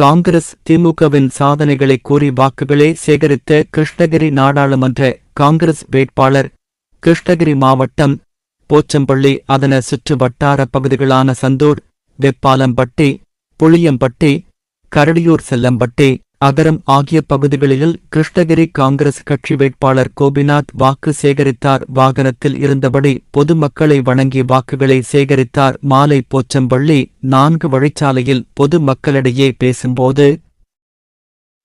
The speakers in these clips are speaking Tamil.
காங்கிரஸ் திமுகவின் சாதனைகளை கூறி வாக்குகளை சேகரித்த கிருஷ்ணகிரி நாடாளுமன்ற காங்கிரஸ் வேட்பாளர் கிருஷ்ணகிரி மாவட்டம் போச்சம்பள்ளி அதன சுற்று வட்டார பகுதிகளான சந்தூர் வெப்பாலம்பட்டி புளியம்பட்டி கரடியூர் செல்லம்பட்டி அகரம் ஆகிய பகுதிகளில் கிருஷ்ணகிரி காங்கிரஸ் கட்சி வேட்பாளர் கோபிநாத் வாக்கு சேகரித்தார். வாகனத்தில் இருந்தபடி பொதுமக்களை வணங்கி வாக்குகளை சேகரித்தார். மாலை போச்சம்பள்ளி நான்கு வழிச்சாலையில் பொது மக்களிடையே பேசும்போது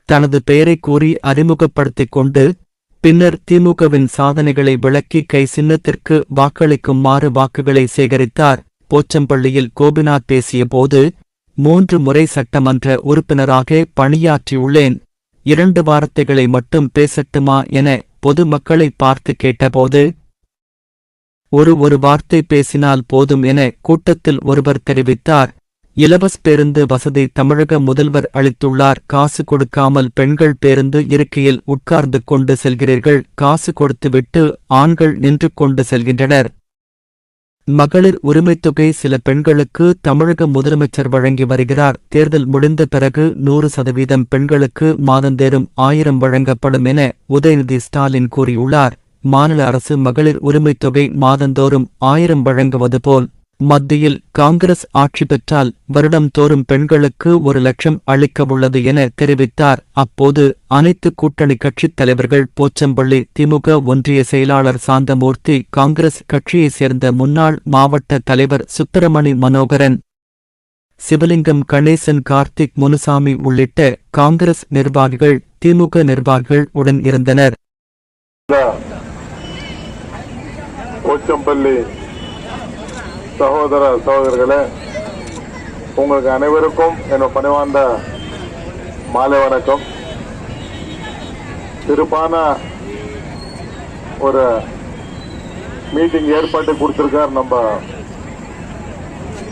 தனது பெயரை கூறி அறிமுகப்படுத்திக் கொண்டு பின்னர் திமுகவின் சாதனைகளை விளக்கி கை சின்னத்திற்கு வாக்களிக்குமாறு வாக்குகளை சேகரித்தார். போச்சம்பள்ளியில் கோபிநாத் பேசியபோது மூன்று முறை சட்டமன்ற உறுப்பினராக பணியாற்றியுள்ளேன். இரண்டு வார்த்தைகளை மட்டும் பேசட்டுமா என பொதுமக்களை பார்த்து கேட்டபோது ஒரு ஒரு வார்த்தை பேசினால் போதும் என கூட்டத்தில் ஒருவர் தெரிவித்தார். இலவச பேருந்து வசதி தமிழக முதல்வர் அளித்துள்ளார். காசு கொடுக்காமல் பெண்கள் பேருந்து இருக்கையில் உட்கார்ந்து கொண்டு செல்கிறீர்கள். காசு கொடுத்துவிட்டு ஆண்கள் நின்று கொண்டு செல்கின்றனர். மகளிர் உரிமைத் தொகை சில பெண்களுக்கு தமிழக முதலமைச்சர் வழங்கி வருகிறார். தேர்தல் முடிந்த பிறகு நூறு சதவீதம் பெண்களுக்கு மாதந்தேறும் ஆயிரம் வழங்கப்படும் என உதயநிதி ஸ்டாலின் கூறியுள்ளார். மாநில அரசு மகளிர் உரிமைத் தொகை மாதந்தோறும் ஆயிரம் வழங்குவது போல் மத்தியில் காங்கிரஸ் ஆட்சி பெற்றால் வருடம் தோறும் பெண்களுக்கு ஒரு லட்சம் அளிக்கவுள்ளது என தெரிவித்தார். அப்போது அனைத்து கூட்டணி கட்சித் தலைவர்கள் போச்சம்பள்ளி திமுக ஒன்றிய செயலாளர் சாந்தமூர்த்தி காங்கிரஸ் கட்சியைச் சேர்ந்த முன்னாள் மாவட்ட தலைவர் சுப்பிரமணி மனோகரன் சிவலிங்கம் கணேசன் கார்த்திக் முனுசாமி உள்ளிட்ட காங்கிரஸ் நிர்வாகிகள் திமுக நிர்வாகிகள் உடன் இருந்தனர். போச்சம்பள்ளி சகோதர சகோதரர்களே உங்களுக்கு அனைவருக்கும் என்னோட பணிவார்ந்த மாலை வணக்கம். சிறப்பான ஒரு மீட்டிங் ஏற்பாட்டு கொடுத்திருக்கார் நம்ம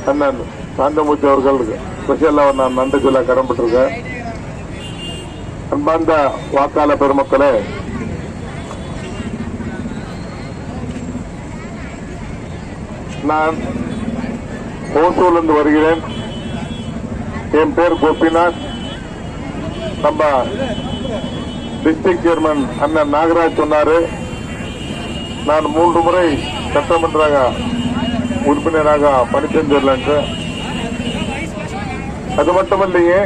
அண்ணன் சாந்தமூர்த்தி அவர்களுக்கு ஸ்பெஷலாக நான் நன்றி சொல்ல கடன்பட்டிருக்கேன் அன்பார்ந்த வாக்காளர் பெருமக்களே நான் ஓசூர்லேருந்து வருகிறேன். என் பேர் கோபிநாத். நம்ம டிஸ்ட்ரிக்ட் சேர்மன் அண்ணன் நாகராஜ் சொன்னாரு. நான் மூன்று முறை சட்டமன்ற உறுப்பினராக பணிச்சென்றுள்ளேன் அது மட்டுமல்லையே